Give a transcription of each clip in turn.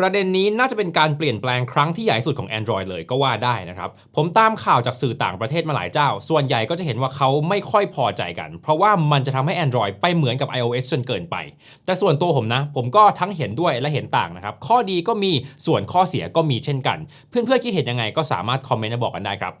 ประเด็นนี้น่าจะเป็นการเปลี่ยนแปลงครั้งที่ใหญ่สุดของ Android เลยก็ว่าได้นะครับ ผมตามข่าวจากสื่อต่างประเทศมาหลายเจ้า ส่วนใหญ่ก็จะเห็นว่าเขาไม่ค่อยพอใจกัน เพราะว่ามันจะทำให้ Android ไปเหมือนกับ iOS จนเกินไป แต่ส่วนตัวผมนะ ผมก็ทั้งเห็นด้วยและเห็นต่างนะครับ ข้อดีก็มีส่วนข้อเสียก็มีเช่นกัน เพื่อนๆคิดเห็นยังไงก็สามารถคอมเมนต์มาบอกกันได้ครับ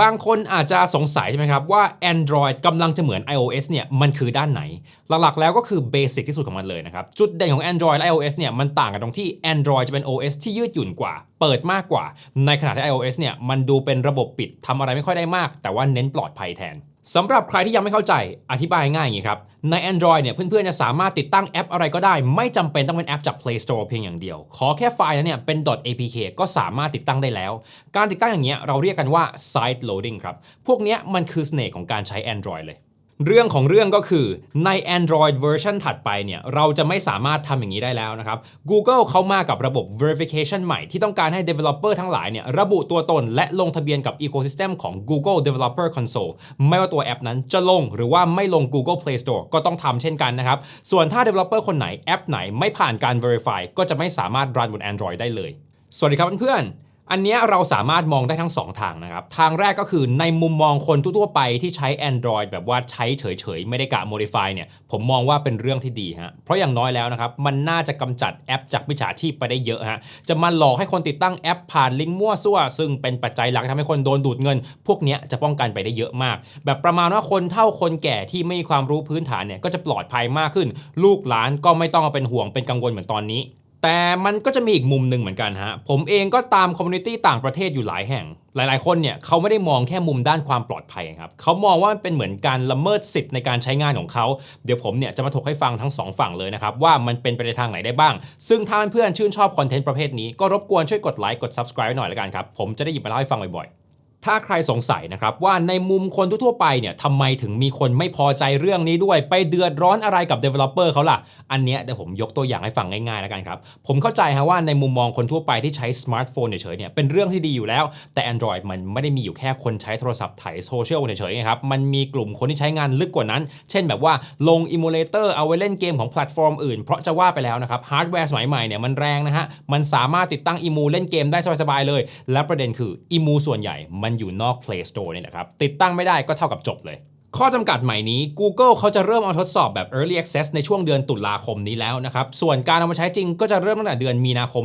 บางคนอาจจะสงสัยใช่ไหมครับว่า Android กำลังจะเหมือน iOS เนี่ยมันคือด้านไหน หลักๆแล้วก็คือเบสิกที่สุดของมันเลยนะครับ จุดเด่นของ Android และ iOS เนี่ยมันต่างกันตรงที่ Android จะเป็น OS ที่ยืดหยุ่นกว่า เปิดมากกว่า ในขณะที่ iOS เนี่ยมันดูเป็นระบบปิดทำอะไรไม่ค่อยได้มาก แต่ว่าเน้นปลอดภัยแทน สำหรับใครที่ยังไม่เข้าใจอธิบายง่ายอย่างนี้ครับ ใน Android เนี่ยเพื่อนๆจะสามารถติดตั้งแอปอะไรก็ได้ ไม่จำเป็นต้องเป็นแอปจาก Play Store เพียงอย่างเดียว ขอแค่ไฟล์นั้นเนี่ยเป็น .apk ก็สามารถติดตั้งได้แล้ว การติดตั้งอย่างเงี้ยเราเรียกกันว่า side loading ครับ พวกเนี้ยมันคือเสน่ห์ของการใช้ Android เลย เรื่องของเรื่องก็คือใน Android เวอร์ชันถัดไปเนี่ย เราจะไม่สามารถทำอย่างนี้ได้แล้วนะครับ Google เขามากับระบบ verification ใหม่ที่ต้องการให้ developer ทั้งหลายเนี่ย ระบุตัวตนและลงทะเบียนกับ ecosystem ของ Google Developer Console ไม่ว่าตัวแอปนั้นจะลงหรือว่าไม่ลง Google Play Store ก็ต้องทำเช่นกันนะครับ ส่วนถ้า developer คนไหนแอปไหนไม่ผ่านการ verify ก็จะไม่สามารถรันบน Android ได้เลย สวัสดีครับเพื่อนๆ อันนี้เราสามารถมองได้ทั้ง 2 ทางนะครับ ทางแรกก็คือในมุมมองคนทั่วไปที่ใช้ Android แบบว่าใช้เฉยๆ ไม่ได้กะ modify เนี่ย ผมมองว่าเป็นเรื่องที่ดีฮะ เพราะอย่างน้อยแล้วนะครับ มันน่าจะกำจัดแอปจากมิจฉาชีพไปได้เยอะฮะ จะมาหลอกให้คนติดตั้งแอปผ่านลิงก์มั่วซั่ว ซึ่งเป็นปัจจัยหลักทำให้คนโดนดูดเงิน พวกนี้จะป้องกันไปได้เยอะมาก แบบประมาณว่าคนเฒ่าคนแก่ที่ไม่มีความรู้พื้นฐานเนี่ยก็จะปลอดภัยมากขึ้น ลูกหลานก็ไม่ต้องมาเป็นห่วงเป็นกังวลเหมือนตอนนี้ แต่มันก็จะมีอีกมุมหนึ่งเหมือนกันฮะ ผมเองก็ตามคอมมูนิตี้ต่างประเทศอยู่หลายแห่ง หลายๆ คนเนี่ยเขาไม่ได้มองแค่มุมด้านความปลอดภัยครับเขามองว่ามันเป็นเหมือนการละเมิดสิทธิ์ในการใช้งานของเขา เดี๋ยวผมเนี่ยจะมาถกให้ฟังทั้งสองฝั่งเลยนะครับ ว่ามันเป็นไปในทางไหนได้บ้าง ซึ่งถ้าเพื่อนๆชื่นชอบคอนเทนต์ประเภทนี้ก็รบกวนช่วยกดไลค์กด subscribe ไว้หน่อยละกันครับผมจะได้หยิบมาเล่าให้ฟังบ่อยๆ ถ้าใครสงสัยนะครับว่าในมุมคนทั่วไปเนี่ยทำไมถึงมีคนไม่พอใจเรื่องนี้ด้วย ไปเดือดร้อนอะไรกับ developer เขาล่ะ อันเนี้ยเดี๋ยวผมยกตัวอย่างให้ฟังง่ายๆแล้วกันครับ ผมเข้าใจฮะว่าในมุมมองคนทั่วไปที่ใช้สมาร์ทโฟนเฉยๆเนี่ยเป็นเรื่องที่ดีอยู่แล้ว แต่ Android มันไม่ได้มีอยู่แค่คนใช้โทรศัพท์ถ่ายโซเชียลเฉยๆครับ มันมีกลุ่มคนที่ใช้งานลึกกว่านั้น เช่นแบบว่าลงอิมูเลเตอร์เอาไว้เล่นเกมของแพลตฟอร์มอื่น เพราะจะว่าไปแล้วนะครับฮาร์ดแวร์สมัยใหม่เนี่ยมันแรงนะฮะมันสามารถติดตั้งอิมูเล่นเกมได้สบายๆเลย และประเด็นคืออิมูส่วนใหญ่มันอยู่นอก Play Store เนี่ยนะครับ ติดตั้งไม่ได้ก็เท่ากับจบเลย ข้อจำกัดใหม่นี้ Google เขาจะเริ่มเอาทดสอบแบบ Early Access ในช่วงเดือนตุลาคมนี้แล้วนะครับ ส่วนการเอามาใช้จริงก็จะเริ่มตั้งแต่เดือนมีนาคม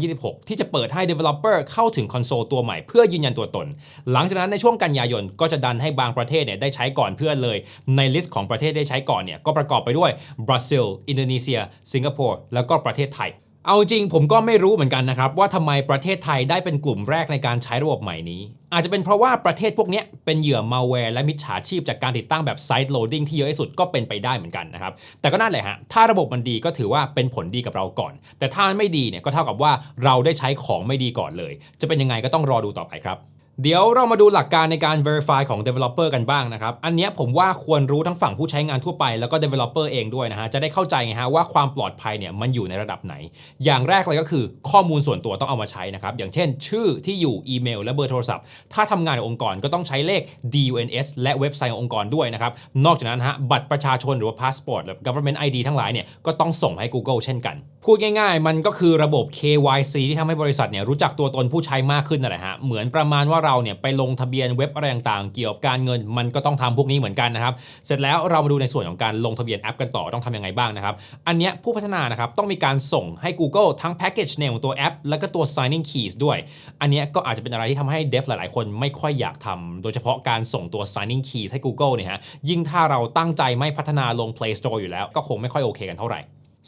2026 ที่จะเปิดให้ Developer เข้าถึงคอนโซลตัวใหม่เพื่อยืนยันตัวตน หลังจากนั้นในช่วงกันยายนก็จะดันให้บางประเทศเนี่ยได้ใช้ก่อนเพื่อนเลย ในลิสต์ของประเทศได้ใช้ก่อนเนี่ยก็ประกอบไปด้วยบราซิล อินโดนีเซีย สิงคโปร์ แล้วก็ประเทศไทย เอาจริงผมก็ไม่รู้เหมือนกันนะครับ ว่าทำไมประเทศไทยได้เป็นกลุ่มแรกในการใช้ระบบใหม่นี้ อาจจะเป็นเพราะว่าประเทศพวกนี้เป็นเหยื่อมาแวร์และมิจฉาชีพจากการติดตั้งแบบไซต์โหลดดิ้งที่เยอะที่สุดก็เป็นไปได้เหมือนกันนะครับ แต่ก็นั่นแหละฮะถ้าระบบมันดีก็ถือว่าเป็นผลดีกับเราก่อน แต่ถ้ามันไม่ดีเนี่ยก็เท่ากับว่าเราได้ใช้ของไม่ดีก่อนเลย จะเป็นยังไงก็ต้องรอดูต่อไปครับ เดี๋ยวเรามาดูหลักการในการ verify ของ developer กันบ้างนะครับ อันนี้ผมว่าควรรู้ทั้งฝั่งผู้ใช้งานทั่วไปแล้วก็ developer เองด้วยนะฮะ จะได้เข้าใจไงฮะว่าความปลอดภัยเนี่ยมันอยู่ในระดับไหน อย่างแรกเลยก็คือข้อมูลส่วนตัวต้องเอามาใช้นะครับ อย่างเช่น ชื่อที่อยู่อีเมลและเบอร์โทรศัพท์ ถ้าทำงานในองค์กรก็ต้องใช้เลข DUNS และเว็บไซต์ขององค์กรด้วยนะครับ นอกจากนั้นฮะบัตรประชาชนหรือว่า passport หรือ government ID ทั้งหลายเนี่ยก็ต้องส่งให้ Google เช่นกัน พูดง่าย ๆ มันก็คือระบบ KYC ที่ทำให้บริษัทเนี่ยรู้จักตัวตนผู้ใช้มากขึ้นนั่นแหละฮะเหมือนประมาณว่าเราเนี่ยไปลงทะเบียนเว็บอะไรต่างๆ เกี่ยวกับการเงินมันก็ต้องทำพวกนี้เหมือนกันนะครับ เสร็จแล้วเรามาดูในส่วนของการลงทะเบียนแอปกันต่อต้องทำยังไงบ้างนะครับ อันเนี้ยผู้พัฒนานะครับต้องมีการส่งให้ Google ทั้ง package name ของตัวแอป แล้วก็ตัว signing keys ด้วย อันเนี้ยก็อาจจะเป็นอะไรที่ทำให้ dev หลาย ๆ คนไม่ค่อยอยากทำโดยเฉพาะการส่งตัว signing keys ให้ Google เนี่ยฮะยิ่งถ้าเราตั้งใจไม่พัฒนาลง Play Store อยู่แล้วก็คงไม่ค่อยโอเคกันเท่าไหร่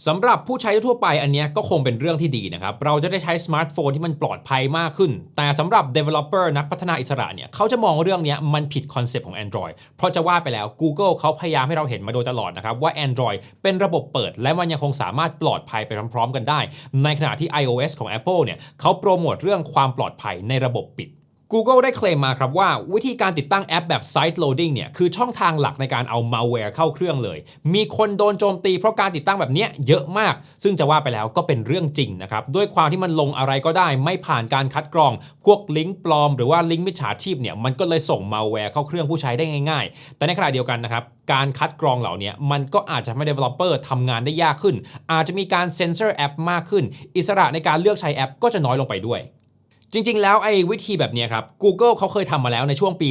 สำหรับผู้ใช้ทั่วไปอันนี้ก็คงเป็นเรื่องที่ดีนะครับ เราจะได้ใช้สมาร์ทโฟนที่มันปลอดภัยมากขึ้น แต่สำหรับ developer นักพัฒนาอิสระเนี่ยเขาจะมองเรื่องนี้มันผิดคอนเซปต์ของ Android เพราะจะว่าไปแล้ว Google เขาพยายามให้เราเห็นมาโดยตลอดนะครับ ว่า Android เป็นระบบเปิด และมันยังคงสามารถปลอดภัยไปพร้อมๆ กันได้ ในขณะที่ iOS ของ Apple เนี่ยเขาโปรโมทเรื่องความปลอดภัยในระบบปิด Google ได้เคลมมาครับว่าวิธีการติดตั้งแอปแบบ Site Loading เนี่ยคือช่องทางหลักในการเอา malware เข้าเครื่องเลย มีคนโดนโจมตีเพราะการติดตั้งแบบเนี้ยเยอะมาก ซึ่งจะว่าไปแล้วก็เป็นเรื่องจริงนะครับด้วยความที่มันลงอะไรก็ได้ไม่ผ่านการคัดกรอง พวกลิงก์ปลอมหรือว่าลิงก์มิจฉาชีพเนี่ยมันก็เลยส่ง malware เข้าเครื่องผู้ใช้ได้ง่าย ๆ แต่ในขณะเดียวกันนะครับการคัดกรองเหล่านี้มันก็อาจจะทำให้ developer ทำงานได้ยากขึ้น อาจจะมีการเซ็นเซอร์แอปมากขึ้น อิสระในการเลือกใช้แอปก็จะน้อยลงไปด้วย จริง ๆ แล้วไอ้วิธีแบบนี้ครับ Google เขาเคยทำมาแล้วในช่วงปี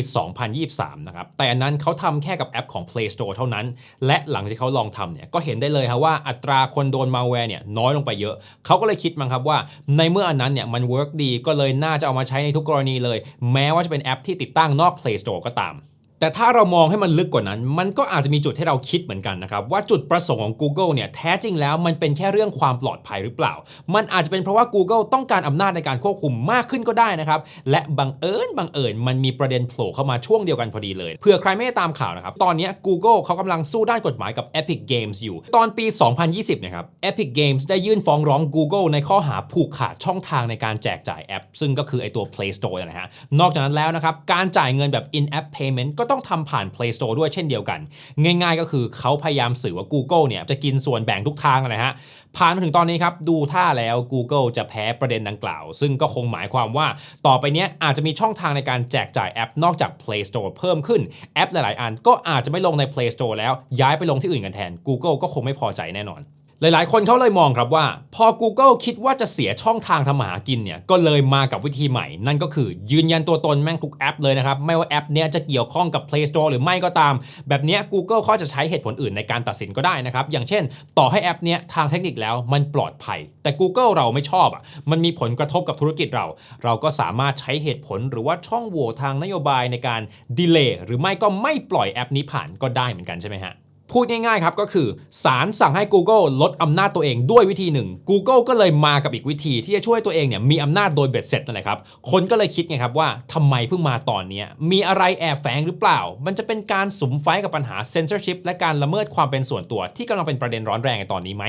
2023 นะครับ แต่อันนั้นเขาทำแค่กับแอปของ Play Store เท่านั้น และหลังที่เขาลองทำเนี่ย ก็เห็นได้เลยครับว่าอัตราคนโดน malware เนี่ยน้อยลงไปเยอะ เขาก็เลยคิดมั้งครับว่า ในเมื่ออันนั้นเนี่ยมัน work ดี ก็เลยน่าจะเอามาใช้ในทุกกรณีเลย แม้ว่าจะเป็นแอปที่ติดตั้งนอก Play Store ก็ตาม แต่ถ้าเรามองให้มันลึกกว่านั้น มันก็อาจจะมีจุดให้เราคิดเหมือนกันนะครับ ว่าจุดประสงค์ของ Google เนี่ยแท้จริงแล้วมันเป็นแค่เรื่องความปลอดภัยหรือเปล่า มันอาจจะเป็นเพราะว่า Google ต้องการอำนาจในการควบคุมมากขึ้นก็ได้นะครับ และบังเอิญบังเอิญมันมีประเด็นโผล่เข้ามาช่วงเดียวกันพอดีเลยเผื่อใครไม่ได้ตามข่าวนะครับ ตอนนี้ Google เขากำลังสู้ด้านกฎหมายกับ Epic Games อยู่ ตอนปี 2020 นะครับ Epic Games ได้ยื่นฟ้องร้อง Google ในข้อหาผูกขาดช่องทางในการแจกจ่ายแอป ซึ่งก็คือไอตัว Play Store นะฮะนอกจากนั้นแล้วนะครับการจ่ายเงินแบบ in-app payment ก็ต้องทำผ่าน Play Store ด้วยเช่นเดียวกัน ง่าย ๆ ก็คือเขาพยายามสื่อว่า Google เนี่ยจะกินส่วนแบ่งทุกทางนะฮะผ่านมาถึงตอนนี้ครับ ดูท่าแล้ว Google จะแพ้ประเด็นดังกล่าว ซึ่งก็คงหมายความว่าต่อไปนี้อาจจะมีช่องทางในการแจกจ่ายแอปนอกจาก Play Store เพิ่มขึ้นแอปหลาย ๆ อันก็อาจจะไม่ลงใน Play Store แล้วย้ายไปลงที่อื่นกันแทน Google ก็คงไม่พอใจแน่นอน หลายๆ คนเขาเลยมองครับว่า พอ Google คิดว่าจะเสียช่องทางทำมาหากินเนี่ยก็เลยมากับวิธีใหม่ นั่นก็คือยืนยันตัวตนแม่งทุกแอปเลยนะครับ ไม่ว่าแอปเนี้ยจะเกี่ยวข้องกับ Play Store หรือไม่ก็ตาม แบบเนี้ย Google เขาจะใช้เหตุผลอื่นในการตัดสินก็ได้นะครับ อย่างเช่น ต่อให้แอปเนี้ยทางเทคนิคแล้วมันปลอดภัย แต่ Google เราไม่ชอบอะมันมีผลกระทบกับธุรกิจเรา เราก็สามารถใช้เหตุผลหรือว่าช่องโหว่ทางนโยบายในการดีเลย์หรือไม่ก็ไม่ปล่อยแอปนี้ผ่านก็ได้เหมือนกันใช่ไหมฮะ พูดง่ายๆครับก็คือศาลสั่งให้ Google ลดอำนาจตัวเองด้วยวิธีหนึ่ง Google ก็เลยมากับอีกวิธีที่จะช่วยตัวเองเนี่ยมีอำนาจโดยเบ็ดเสร็จนั่นแหละครับ คนก็เลยคิดไงครับว่าทำไมเพิ่งมาตอนนี้มีอะไรแอบแฝงหรือเปล่า มันจะเป็นการสุมไฟกับปัญหา censorship และการละเมิดความเป็นส่วนตัวที่กำลังเป็นประเด็นร้อนแรงในตอนนี้ไหม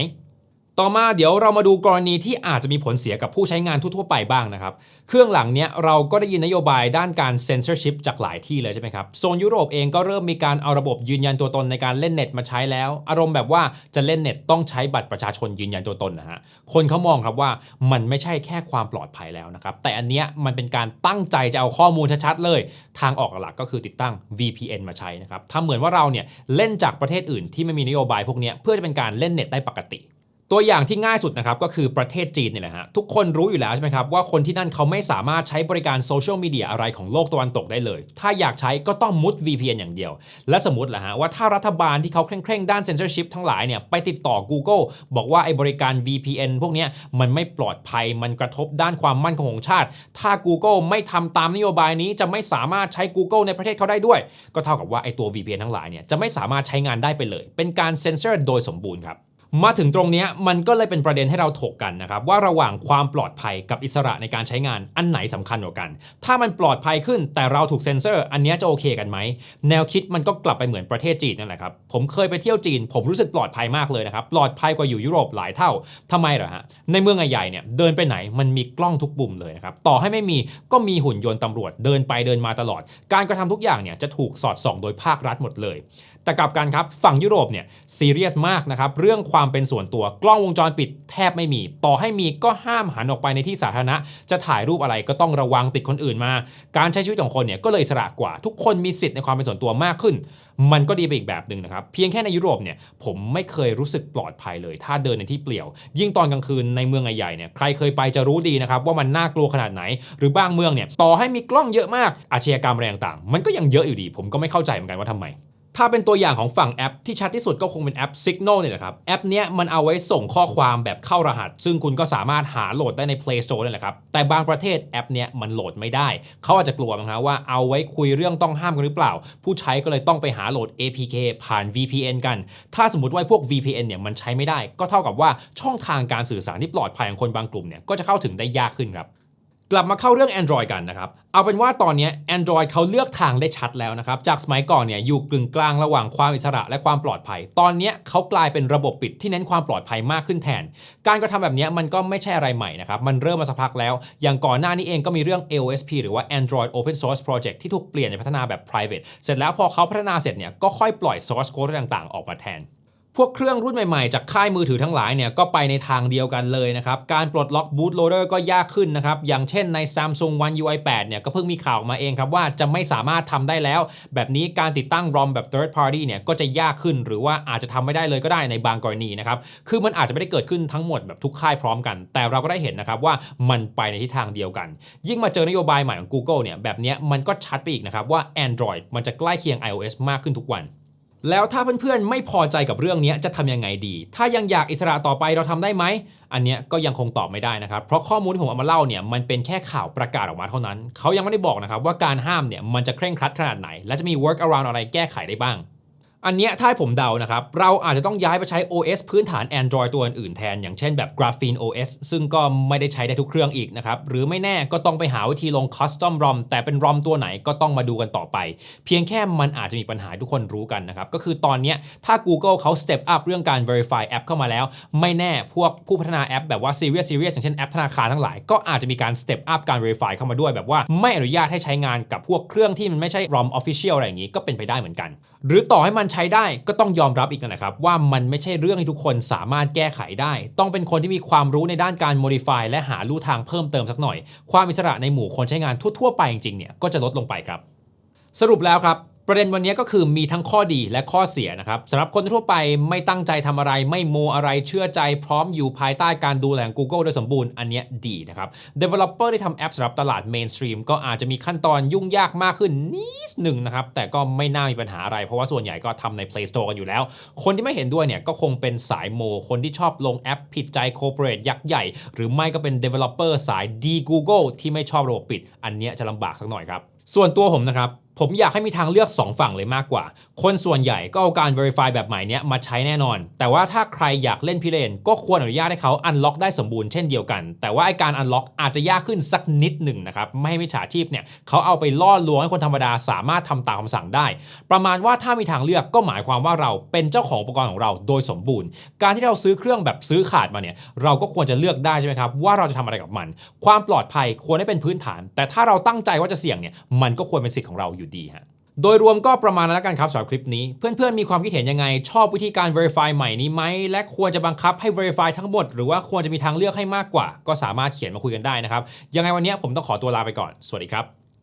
ต่อมาเดี๋ยวเรามาดูกรณีที่อาจจะมีผลเสียกับผู้ใช้งานทั่วๆไปบ้างนะครับ เครื่องหลังเนี้ยเราก็ได้ยินนโยบายด้านการ censorship จากหลายที่เลยใช่ไหมครับ โซนยุโรปเองก็เริ่มมีการเอาระบบยืนยันตัวตนในการเล่นเน็ตมาใช้แล้ว อารมณ์แบบว่าจะเล่นเน็ตต้องใช้บัตรประชาชนยืนยันตัวตนนะฮะ คนเขามองครับว่ามันไม่ใช่แค่ความปลอดภัยแล้วนะครับ แต่อันเนี้ยมันเป็นการตั้งใจจะเอาข้อมูลชัดๆเลย ทางออกหลักก็คือติดตั้ง VPN มาใช้นะครับทำเหมือนว่าเราเนี่ยเล่นจากประเทศอื่นที่ไม่มีนโยบายพวกเนี้ยเพื่อจะเป็นการเล่นเน็ตได้ปกติ ตัวอย่างที่ง่ายสุดนะครับก็คือประเทศจีนนี่แหละฮะทุกคนรู้อยู่แล้วใช่ไหมครับว่าคนที่นั่นเขาไม่สามารถใช้บริการโซเชียลมีเดียอะไรของโลกตะวันตกได้เลย ถ้าอยากใช้ก็ต้องมุด VPN อย่างเดียว และสมมติแหละฮะว่าถ้ารัฐบาลที่เขาเคร่งๆ ด้าน censorship ทั้งหลายเนี่ยไปติดต่อ Google บอกว่าไอ้บริการ VPN พวกนี้มันไม่ปลอดภัยมันกระทบด้านความมั่นคงของชาติ ถ้า Google ไม่ทำตามนโยบายนี้จะไม่สามารถใช้ Google ในประเทศเขาได้ด้วย ก็เท่ากับว่าไอ้ตัว VPN ทั้งหลายเนี่ยจะไม่สามารถใช้งานได้ไปเลย เป็นการเซ็นเซอร์โดยสมบูรณ์ครับ มาถึงตรงนี้มันก็เลยเป็นประเด็นให้เราถกกันนะครับว่าระหว่างความปลอดภัยกับอิสระในการใช้งานอันไหนสำคัญกว่ากัน ถ้ามันปลอดภัยขึ้นแต่เราถูกเซ็นเซอร์ อันนี้จะโอเคกันไหมแนวคิดมันก็กลับไปเหมือนประเทศจีนนั่นแหละครับผมเคยไปเที่ยวจีน ผมรู้สึกปลอดภัยมากเลยนะครับปลอดภัยกว่าอยู่ยุโรปหลายเท่าทำไมเหรอฮะในเมืองใหญ่เนี่ยเดินไปไหนมันมีกล้องทุกมุมเลยนะครับต่อให้ไม่มีก็มีหุ่นยนต์ตำรวจเดินไปเดินมาตลอด การกระทำทุกอย่างเนี่ยจะถูกสอดส่องโดยภาครัฐหมดเลย แต่กลับกันครับฝั่งยุโรปเนี่ยซีเรียสมากนะครับเรื่องความเป็นส่วนตัวกล้องวงจรปิดแทบไม่มี ต่อให้มีก็ห้ามหันออกไปในที่สาธารณะ จะถ่ายรูปอะไรก็ต้องระวังติดคนอื่นมา การใช้ชีวิตของคนเนี่ยก็เลยสระกว่า ทุกคนมีสิทธิ์ในความเป็นส่วนตัวมากขึ้น มันก็ดีไปอีกแบบหนึ่งนะครับเพียงแค่ในยุโรปเนี่ยผมไม่เคยรู้สึกปลอดภัยเลย ถ้าเดินในที่เปลี่ยว ยิ่งตอนกลางคืนในเมืองใหญ่ๆเนี่ยใครเคยไปจะรู้ดีนะครับว่ามันน่ากลัวขนาดไหน หรือบางเมืองเนี่ยต่อให้มีกล้องเยอะมากอาชญากรรมอะไรต่างๆมันก็ยังเยอะอยู่ดี ผมก็ไม่เข้าใจเหมือนกันว่าทำไม ถ้าเป็นตัวอย่างของฝั่งแอปที่ชัดที่สุดก็คงเป็นแอป Signal เนี่ยแหละครับ แอปเนี้ยมันเอาไว้ส่งข้อความแบบเข้ารหัส ซึ่งคุณก็สามารถหาโหลดได้ใน Play Store นั่แหละครับ แต่บางประเทศแอปเนี้ยมันโหลดไม่ได้ เขาอาจจะกลัวมั้งฮะว่าเอาไว้คุยเรื่องต้องห้ามกันหรือเปล่า ผู้ใช้ก็เลยต้องไปหาโหลด APK ผ่าน VPN กัน ถ้าสมมติว่าพวก VPN เนี่ยมันใช้ไม่ได้ ก็เท่ากับว่าช่องทางการสื่อสารที่ปลอดภัยของคนบางกลุ่มเนี่ยก็จะเข้าถึงได้ยากขึ้นครับ กลับมาเข้าเรื่อง Android กันนะครับ เอาเป็นว่าตอนนี้ Android เขาเลือกทางได้ชัดแล้วนะครับ จากสมัยก่อนเนี่ยอยู่กึ่งกลางระหว่างความอิสระและความปลอดภัย ตอนนี้เขากลายเป็นระบบปิดที่เน้นความปลอดภัยมากขึ้นแทน การกระทำแบบนี้มันก็ไม่ใช่อะไรใหม่นะครับ มันเริ่มมาสักพักแล้ว อย่างก่อนหน้านี้เองก็มีเรื่อง AOSP หรือว่า Android Open Source Project ที่ถูกเปลี่ยนไปพัฒนาแบบ private เสร็จแล้วพอเขาพัฒนาเสร็จเนี่ยก็ค่อยปล่อย source code ต่างๆ ออกมาแทน พวกเครื่องรุ่นใหม่ๆ จากค่ายมือถือทั้งหลายเนี่ยก็ไปในทางเดียวกันเลยนะครับ การปลดล็อก bootloader ก็ยากขึ้นนะครับ อย่างเช่นใน Samsung One UI 8เนี่ยก็เพิ่งมีข่าวมาเองครับว่าจะไม่สามารถทำได้แล้ว แบบนี้การติดตั้ง ROM แบบ third party เนี่ยก็จะยากขึ้นหรือว่าอาจจะทำไม่ได้เลยก็ได้ในบางกรณีนะครับ คือมันอาจจะไม่ได้เกิดขึ้นทั้งหมดแบบทุกค่ายพร้อมกัน แต่เราก็ได้เห็นนะครับว่ามันไปในทิศทางเดียวกัน ยิ่งมาเจอนโยบายใหม่ของ Google เนี่ยแบบนี้มันก็ชัดไปอีกนะครับว่า Android มันจะใกล้เคียง iOS มากขึ้นทุกวัน แล้วถ้าเพื่อนๆไม่พอใจกับเรื่องนี้จะทำยังไงดี ถ้ายังอยากอิสระต่อไปเราทำได้ไหม อันเนี้ยก็ยังคงตอบไม่ได้นะครับ เพราะข้อมูลที่ผมเอามาเล่าเนี่ยมันเป็นแค่ข่าวประกาศออกมาเท่านั้น เขายังไม่ได้บอกนะครับว่าการห้ามเนี่ยมันจะเคร่งครัดขนาดไหน และจะมี work around อะไรแก้ไขได้บ้าง อันเนี้ยถ้าผมเดานะครับ เราอาจจะต้องย้ายไปใช้ OS พื้นฐาน Android ตัวอื่นๆแทน อย่างเช่นแบบ Graphene OS ซึ่งก็ไม่ได้ใช้ได้ทุกเครื่องอีกนะครับ หรือไม่แน่ก็ต้องไปหาวิธีลง Custom ROM แต่เป็น ROM ตัวไหนก็ต้องมาดูกันต่อไป เพียงแค่มันอาจจะมีปัญหาทุกคนรู้กันนะครับ ก็คือตอนเนี้ยถ้า Google เขา step up เรื่องการ verify แอปเข้ามาแล้ว ไม่แน่พวกผู้พัฒนาแอปแบบว่า serious serious อย่างเช่นแอปธนาคารทั้งหลาย ก็อาจจะมีการ step up การ verify เข้ามาด้วยแบบว่าไม่อนุญาตให้ใช้งานกับพวกเครื่องที่มันไม่ใช่ ROM official อะไรอย่างงี้ก็เป็นไปได้เหมือนกัน หรือต่อให้มันใช้ได้ก็ต้องยอมรับอีกนะครับ ว่ามันไม่ใช่เรื่องที่ทุกคนสามารถแก้ไขได้ ต้องเป็นคนที่มีความรู้ในด้านการ modify และหาลู่ทางเพิ่มเติมสักหน่อย ความอิสระในหมู่คนใช้งานทั่วๆไปจริงๆเนี่ยก็จะลดลงไปครับ สรุปแล้วครับ ประเด็นวันนี้ก็คือมีทั้งข้อดีและข้อเสียนะครับสำหรับคนทั่วไปไม่ตั้งใจทำอะไร ไม่โมอะไรเชื่อใจพร้อมอยู่ภายใต้การดูแลของ Google โดยสมบูรณ์อันนี้ดีนะครับ Developer ที่ทำแอปสำหรับตลาด Mainstream ก็อาจจะมีขั้นตอนยุ่งยากมากขึ้นนิดหนึ่งนะครับ แต่ก็ไม่น่ามีปัญหาอะไร เพราะว่าส่วนใหญ่ก็ทำใน Play Store กันอยู่แล้ว คนที่ไม่เห็นด้วยเนี่ยก็คงเป็นสายโม คนที่ชอบลงแอปผิดใจ Corporate ยักษ์ใหญ่ หรือไม่ก็เป็น Developer สาย D Google ที่ไม่ชอบระบบปิด อันนี้จะลำบากสักหน่อยครับส่วนตัวผมนะครับ ผมอยากให้มีทางเลือก 2 ฝั่งเลยมากกว่า คนส่วนใหญ่ก็เอาการ verify แบบใหม่นี้มาใช้แน่นอน แต่ว่าถ้าใครอยากเล่นพิเรนก็ควรอนุญาตให้เขา unlock ได้สมบูรณ์เช่นเดียวกัน แต่ว่าไอการ unlock อาจจะยากขึ้นสักนิดหนึ่งนะครับ ไม่ให้มิจฉาชีพเนี่ยเขาเอาไปล่อลวงให้คนธรรมดาสามารถทำตามคำสั่งได้ ประมาณว่าถ้ามีทางเลือกก็หมายความว่าเราเป็นเจ้าของอุปกรณ์ของเราโดยสมบูรณ์ การที่เราซื้อเครื่องแบบซื้อขาดมาเนี่ยเราก็ควรจะเลือกได้ใช่ไหมครับว่าเราจะทำอะไรกับมัน ความปลอดภัยควรให้เป็นพื้นฐาน แต่ถ้าเราตั้งใจว่าจะเสี่ยงเนี่ยมันก็ควรเป็นสิทธิ์ของเราอยู่ดีฮะโดยรวมก็ประมาณนั้นแล้วกันครับสำหรับคลิปนี้ เพื่อนๆ มีความคิดเห็นยังไง ชอบวิธีการ verify ใหม่นี้ไหม และควรจะบังคับให้ verify ทั้งหมด หรือว่าควรจะมีทางเลือกให้มากกว่า ก็สามารถเขียนมาคุยกันได้นะครับ ยังไงวันนี้ผมต้องขอตัวลาไปก่อน สวัสดีครับ